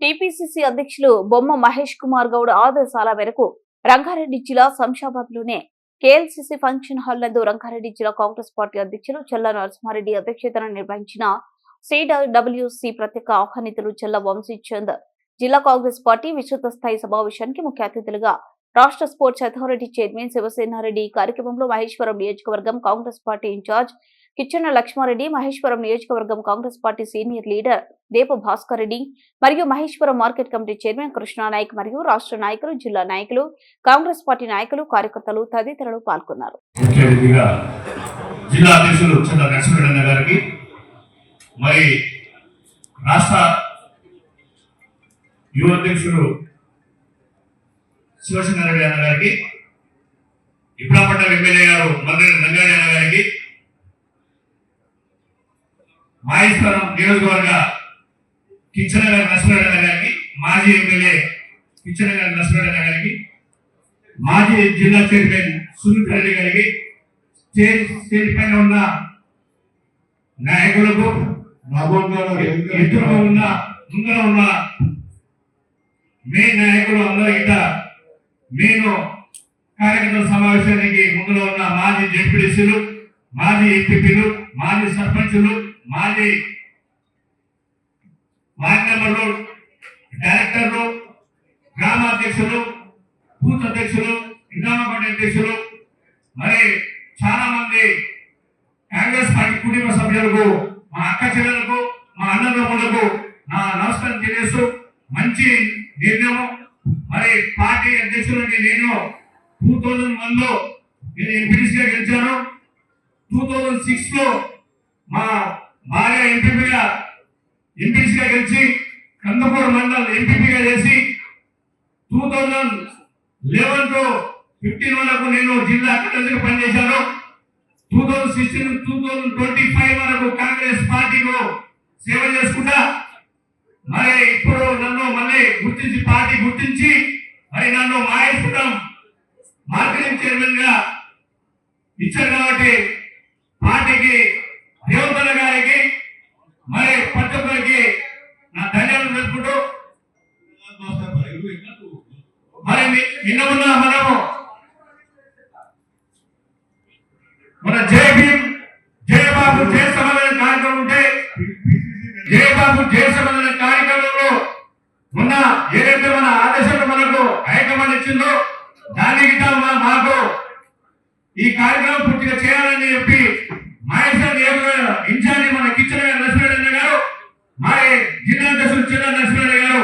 TPCC అధ్యక్షులు బొమ్మ మహేష్ కుమార్ గౌడ్ ఆదేశాల మేరకు రంగారెడ్డి జిల్లా శంషాబాద్లోనే కేఎల్సీసీ ఫంక్షన్ హాల్ నందు రంగారెడ్డి జిల్లా కాంగ్రెస్ పార్టీ అధ్యక్షులు చెల్ల నరసింహారెడ్డి అధ్యక్షతన నిర్వహించిన సిడబ్ల్యూసి ప్రత్యేక ఆహ్వానితులు చెల్ల వంశీచంద్ జిల్లా కాంగ్రెస్ పార్టీ విస్తృత స్థాయి సమావేశానికి ముఖ్య అతిథులుగా రాష్ట్ర స్పోర్ట్స్ అథారిటీ చైర్మన్ శివసేనారెడ్డి ఈ కార్యక్రమంలో మహేశ్వరం నియోజకవర్గం Congress party incharge Kichanna Laxma Reddy Maheshwaram నియోజకవర్గం Congress party senior leader Deepa Bhaskar Reddy మరియు Maheshwaram market committee chairman Krishna Nayak మరియు రాష్ట్ర నాయకులు జిల్లా నాయకులు కాంగ్రెస్ పార్టీ నాయకులు కార్యకర్తలు తదితరులు పాల్గొన్నారు. ముఖ్య అతిథిగా జిల్లా అధ్యక్షులు చంద్ర నరసింహరెడ్డి గారికి మరి రాష్ట్ర యువ అధ్యక్షుడు శివసేనారెడ్డి అన్న గారికి ఇబ్రాపట్నం ఎమ్మెల్యే గారు మర్రెడ్డి రంగారెడ్డి అన్న గారికి మాహేశ్వరం నియోజకవర్గ కిచ్చన గారి నరసింహరెడ్డి గారికి మాజీ ఎమ్మెల్యే కిచ్చన గారి నరసింహరెడ్డి గారికి మాజీ జిల్లా చైర్మన్ సునీల్ రెడ్డి గారికి స్టేజ్ పైన ఉన్న నాయకులకు ఎదురుగా ఉన్న ముందర ఉన్న మీ నాయకులు అందరూ ఇట నేను కార్యకర్తల సమావేశానికి ముందులో ఉన్న మాజీ జెడ్పీడీసీలు మాజీ ఎంపీపీలు మాజీ సర్పంచులు మాజీ వార్డ్ మెంబర్లు డైరెక్టర్లు గ్రామాధ్యక్షులు బూత్ అధ్యక్షులు నిజామాబాద్ అధ్యక్షులు మరి చాలా మంది కాంగ్రెస్ పార్టీ కుటుంబ సభ్యులకు మా అక్క చెల్లెలకు మా అన్నదమ్ములకు నా నమస్కారం తెలియస్తూ మంచి నిర్ణయం మరి పార్టీ అధ్యక్షులని నేను టూ థౌజండ్ వన్లో నేను ఎంపీడీసీగా గెలిచాను. టూ థౌజండ్ సిక్స్లో మా భార్య ఎంపీపీగా ఎంపీసీగా గెలిచి కందుకూరు మండల్ ఎంపీపీగా చేసి two thousand eleven to fifteen వరకు నేను జిల్లా కలెక్టర్ పనిచేశాను. Two thousand sixteen two thousand twenty five వరకు కాంగ్రెస్ పార్టీలో సేవ చేసుకుంటా. మరి ఇప్పుడు నన్ను మళ్ళీ గుర్తించి పార్టీ గుర్తించి మరి నన్ను మాయేశ్వరం మార్కెటింగ్ చైర్మన్గా ఇచ్చారు కాబట్టి పార్టీకి మరి నిన్న ఉన్న మనము మన జై భీమ్ జయ బాబు కార్యక్రమం ఉంటే జయబాబు బాబు కార్యక్రమంలో ఉన్న ఏదైతే మన ఆదేశాలు మనకు హైకమాండ్ ఇచ్చిందో దానికి మాకు ఈ కార్యక్రమం పూర్తిగా చేయాలని చెప్పి మహేశ్వర్ ఇన్ఛార్జి మన కిచెన్ నరసింహారెడ్డి గారు మరి జిల్లా అధ్యక్షులు చిన్న నరసింహారెడ్డి గారు